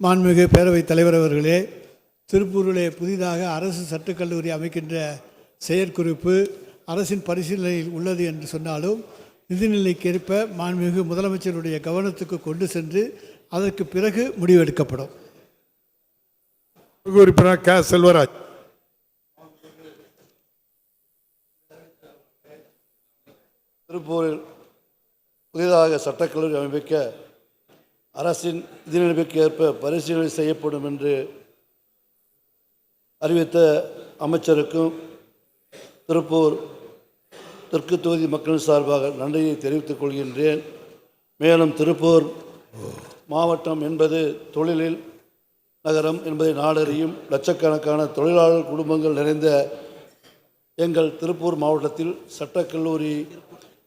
மாண்புமிகு பேரவைத் தலைவர் அவர்களே திருப்பூரிலே புதிதாக அரசு சட்டக்கல்லூரி அமைக்கின்ற செயற்குறிப்பு அரசின் பரிசீலனையில் உள்ளது என்று சொன்னாலும் நிதிநிலைக்கேற்ப மாண்புமிகு முதலமைச்சருடைய கவனத்துக்கு கொண்டு சென்று அதற்கு பிறகு முடிவெடுக்கப்படும். உறுப்பினர் க. செல்வராஜ். திருப்பூரில் புதிதாக சட்டக்கல்லூரி அமைக்க அரசின் விதிநிலைமைக்கு ஏற்ப பரிசீலனை செய்யப்படும் என்று அறிவித்த அமைச்சருக்கும் திருப்பூர் தெற்கு தொகுதி மக்கள் சார்பாக நன்றியை தெரிவித்துக் கொள்கின்றேன். மேலும் திருப்பூர் மாவட்டம் என்பது தொழிலில் நகரம் என்பதை நாடறியும் லட்சக்கணக்கான தொழிலாளர் குடும்பங்கள் நிறைந்த எங்கள் திருப்பூர் மாவட்டத்தில் சட்டக்கல்லூரி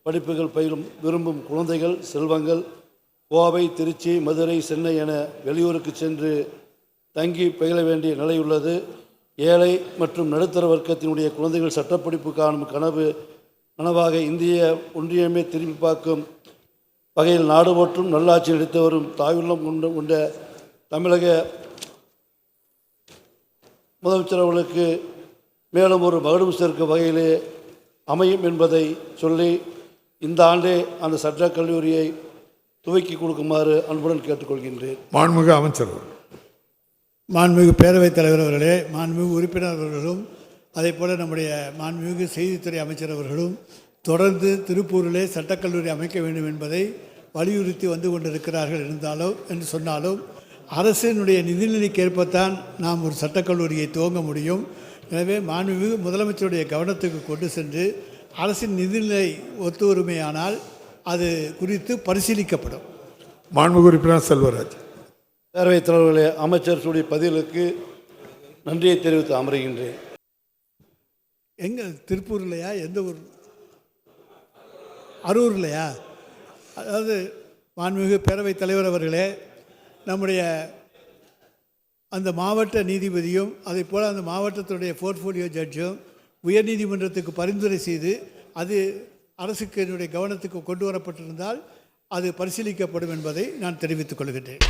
படிப்புகள் பயிலும் விரும்பும் குழந்தைகள் செல்வங்கள் கோவை திருச்சி மதுரை சென்னை என வெளியூருக்கு சென்று தங்கி பயில வேண்டிய நிலை உள்ளது ஏழை மற்றும் நடுத்தர வர்க்கத்தினுடைய குழந்தைகள் சட்டப்படிப்பு காணும் கனவு நனவாக இந்திய ஒன்றியமே திரும்பி பார்க்கும் வகையில் நாடு மற்றும் நல்லாட்சி நடித்து வரும் தாயுள்ளம் கொண்டு கொண்ட தமிழக முதலமைச்சர் அவர்களுக்கு மேலும் ஒரு மகுடம் சேர்க்கும் வகையிலே அமையும் என்பதை சொல்லி இந்த ஆண்டே அந்த சட்டக் கல்லூரியை துவக்கி கொடுக்குமாறு அன்புடன் கேட்டுக்கொள்கின்றேன் மாண்புமிகு அமைச்சர். மாண்புமிகு பேரவைத் தலைவர் அவர்களே மாண்புமிகு உறுப்பினர் அவர்களும் அதே போல் நம்முடைய மாண்புமிகு செய்தித்துறை அமைச்சர் அவர்களும் தொடர்ந்து திருப்பூரிலே சட்டக்கல்லூரி அமைக்க வேண்டும் என்பதை வலியுறுத்தி வந்து கொண்டிருக்கிறார்கள் இருந்தாலும் என்று சொன்னாலும் அரசினுடைய நிதிநிலைக்கேற்பத்தான் நாம் ஒரு சட்டக்கல்லூரியை துவங்க முடியும் எனவே மாண்புமிகு முதலமைச்சருடைய கவனத்துக்கு கொண்டு சென்று அரசின் நிதிநிலை ஒத்துவருமையானால் அது குறித்து பரிசீலிக்கப்படும். மாண்புமிகு உறுப்பினர் செல்வராஜ். பேரவைத் தலைவர்களே அமைச்சர்களுடைய பதிலுக்கு நன்றியை தெரிவித்து அமருகின்றேன். எங்கே திருப்பூர்லையா? எந்த ஊர்? அரூர்லையா? அதாவது மாண்புமிகு பேரவைத் தலைவர் அவர்களே நம்முடைய அந்த மாவட்ட நீதிபதியும் அதே போல் அந்த மாவட்டத்துடைய போர்ட்ஃபோலியோ ஜட்ஜும் உயர்நீதிமன்றத்துக்கு பரிந்துரை செய்து அது அரசுக்கு என்னுடைய கவனத்துக்கு கொண்டு வரப்பட்டிருந்தால் அது பரிசீலிக்கப்படும் என்பதை நான் தெரிவித்துக் கொள்கின்றேன்.